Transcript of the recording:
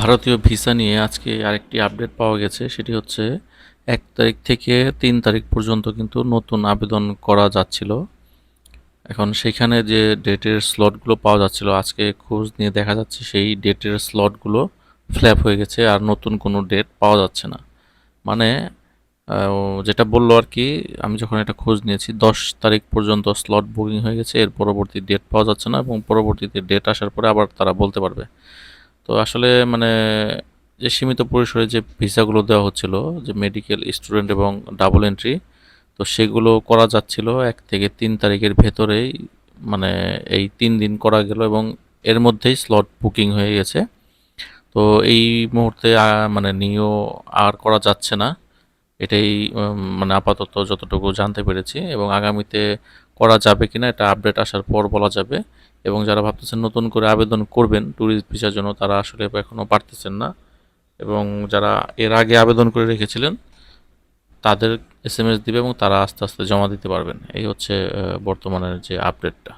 ভারতীয় ভিসা নিয়ে আজকে আরেকটি আপডেট পাওয়া গেছে, সেটি হচ্ছে এক তারিখ থেকে তিন তারিখ পর্যন্ত কিন্তু নতুন আবেদন করা যাচ্ছিল। এখন সেখানে যে ডেটের স্লটগুলো পাওয়া যাচ্ছিল, আজকে খোঁজ নিয়ে দেখা যাচ্ছে সেই ডেটের স্লটগুলো ফ্ল্যাপ হয়ে গেছে আর নতুন কোনো ডেট পাওয়া যাচ্ছে না। মানে যেটা বলল আর কি, আমি যখন এটা খোঁজ নিয়েছি, দশ তারিখ পর্যন্ত স্লট বুকিং হয়ে গেছে, এর পরবর্তী ডেট পাওয়া যাচ্ছে না এবং পরবর্তীতে ডেট আসার পরে আবার তারা বলতে পারবে। তো আসলে মানে যে সীমিত পরিসরে যে ভিসাগুলো দেওয়া হচ্ছিল, যে মেডিকেল স্টুডেন্ট এবং ডাবল এন্ট্রি তো সেগুলো করা যাচ্ছিল এক থেকে তিন তারিখের ভেতরেই মানে এই তিন দিন করা গেল এবং এর মধ্যেই স্লট বুকিং হয়ে গেছে। তো এই মুহূর্তে মানে নিয়েও আর করা যাচ্ছে না। এটাই মানে আপাতত যতটুকু জানতে পেরেছি এবং আগামীতে করা যাবে কিনা এটা আপডেট আসার পর বলা যাবে। এবং যারা ভাবতেছেন নতুন করে আবেদন করবেন ট্যুরিস্ট ভিসার জন্য, তারা আসলে এখনও পারতেছেন না। এবং যারা এর আগে আবেদন করে রেখেছিলেন, তাদের এস এম এস দিবে এবং তারা আস্তে আস্তে জমা দিতে পারবেন। এই হচ্ছে বর্তমানের যে আপডেটটা